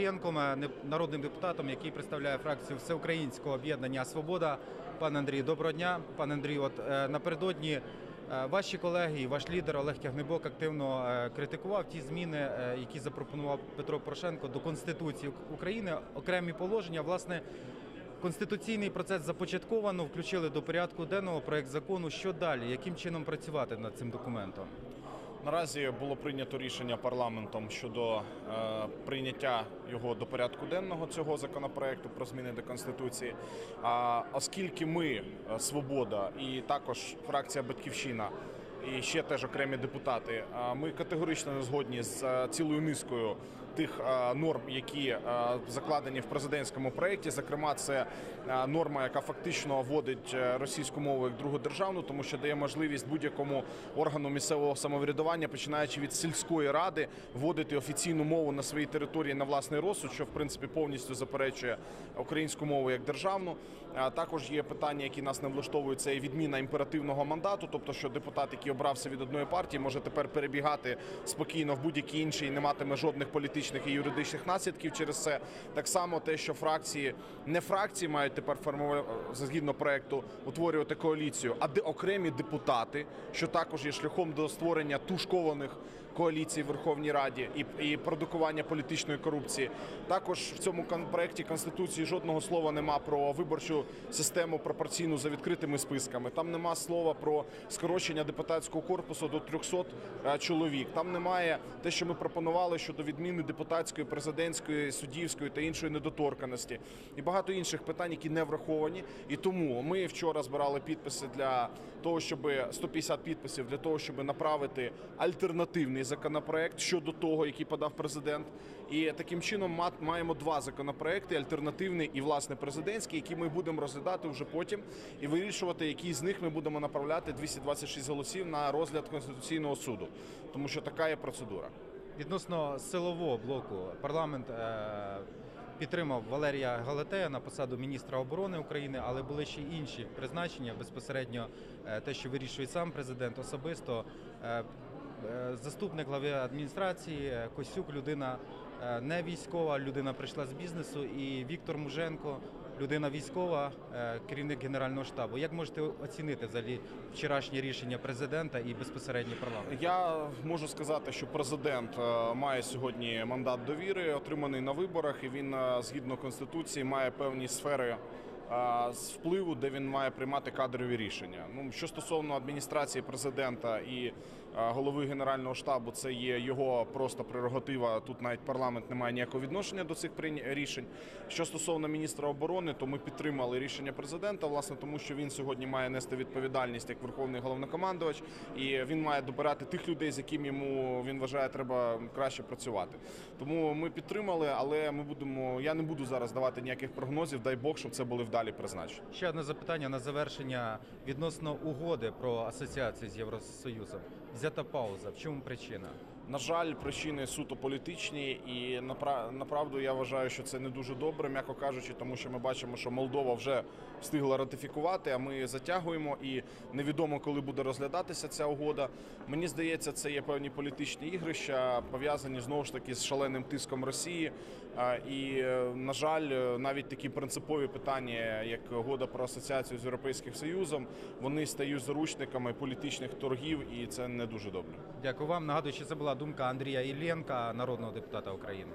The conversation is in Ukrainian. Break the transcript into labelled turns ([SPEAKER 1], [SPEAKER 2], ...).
[SPEAKER 1] Янком, е, народним депутатом, який представляє фракцію Всеукраїнського об'єднання Свобода. Пане Андрій, доброго дня. Пане Андрій, от е, напередодні е, ваші колеги і ваш лідер Олег Тягнебок активно критикував ті зміни, які запропонував Петро Порошенко до Конституції України. Окремі положення, власне, конституційний процес започатковано, включили до порядку денного проект закону. Що далі? Яким чином працювати над цим документом?
[SPEAKER 2] Наразі було прийнято рішення парламентом щодо е, прийняття його до порядку денного цього законопроекту про зміни до конституції. А оскільки ми е, свобода і також фракція Батьківщина. І ще теж окремі депутати. Ми категорично не згодні з е, цілою низкою тих е, норм, які е, закладені в президентському проєкті. Зокрема, це е, норма, яка фактично вводить російську мову як другу державну, тому що дає можливість будь-якому органу місцевого самоврядування, починаючи від сільської ради, вводити офіційну мову на своїй території на власний розсуд, що в принципі повністю заперечує українську мову як державну. Також є питання, які нас не влаштовують. Це і відміна імперативного мандату, тобто що депутат, який обрався від одної партії, може тепер перебігати спокійно в будь-який інший і не матиме жодних політичних і юридичних наслідків через це. Так само те, що фракції не фракції мають тепер формувати згідно проекту утворювати коаліцію, а де окремі депутати, що також є шляхом до створення тушкованих коаліцій в Верховній Раді і, і продукування політичної корупції. Також в цьому проекті конституції жодного слова нема про виборчу систему пропорційну за відкритими списками. Там нема слова про скорочення депутатського корпусу до 300 е, чоловік. Там немає те, що ми пропонували щодо відміни депутатської, президентської, суддівської та іншої недоторканості, і багато інших питань, які не враховані. І тому ми вчора збирали підписи для того, щоб 150 підписів для того, щоб направити альтернативний законопроект щодо того, який подав президент. І таким чином маємо два законопроекти: альтернативний і власне президентський, які ми будемо розглядати вже потім і вирішувати, які з них ми будемо направляти 226 голосів на розгляд конституційного суду, тому що така є процедура.
[SPEAKER 1] Відносно силового блоку парламент е, підтримав Валерія Галатея на посаду міністра оборони України, але були ще інші призначення безпосередньо е, те, що вирішує сам президент особисто. Е, Заступник глави адміністрації Косюк, людина не військова, людина прийшла з бізнесу, і Віктор Муженко, людина військова, е, керівник генерального штабу. Як можете оцінити взагалі вчорашнє рішення президента і безпосередньо парламенту?
[SPEAKER 2] Я можу сказати, що президент е, має сьогодні мандат довіри, отриманий на виборах, і він е, згідно конституції має певні сфери. З впливу, де він має приймати кадрові рішення. Ну що стосовно адміністрації президента і голови генерального штабу, це є його просто прерогатива. Тут навіть парламент не має ніякого відношення до цих рішень. Що стосовно міністра оборони, то ми підтримали рішення президента, власне, тому що він сьогодні має нести відповідальність як верховний головнокомандувач, і він має добирати тих людей, з яким йому він вважає, треба краще працювати. Тому ми підтримали, але ми будемо. Я не буду зараз давати ніяких прогнозів. Дай Бог, щоб це були вдалі призначення.
[SPEAKER 1] Ще одне запитання на завершення відносно угоди про асоціацію з Євросоюзом. Взята пауза. В чому причина?
[SPEAKER 2] На жаль, причини суто політичні, і напра- направду я вважаю, що це не дуже добре, м'яко кажучи, тому що ми бачимо, що Молдова вже встигла ратифікувати, а ми затягуємо, і невідомо, коли буде розглядатися ця угода. Мені здається, це є певні політичні ігрища, пов'язані знову ж таки з шаленим тиском Росії. І, е, на жаль, е, навіть такі принципові питання, як угода про асоціацію з Європейським Союзом, вони стають заручниками політичних торгів, і це не дуже добре.
[SPEAKER 1] Дякую вам. Нагадую, що це була думка Андрія Іллєнка, народного депутата України.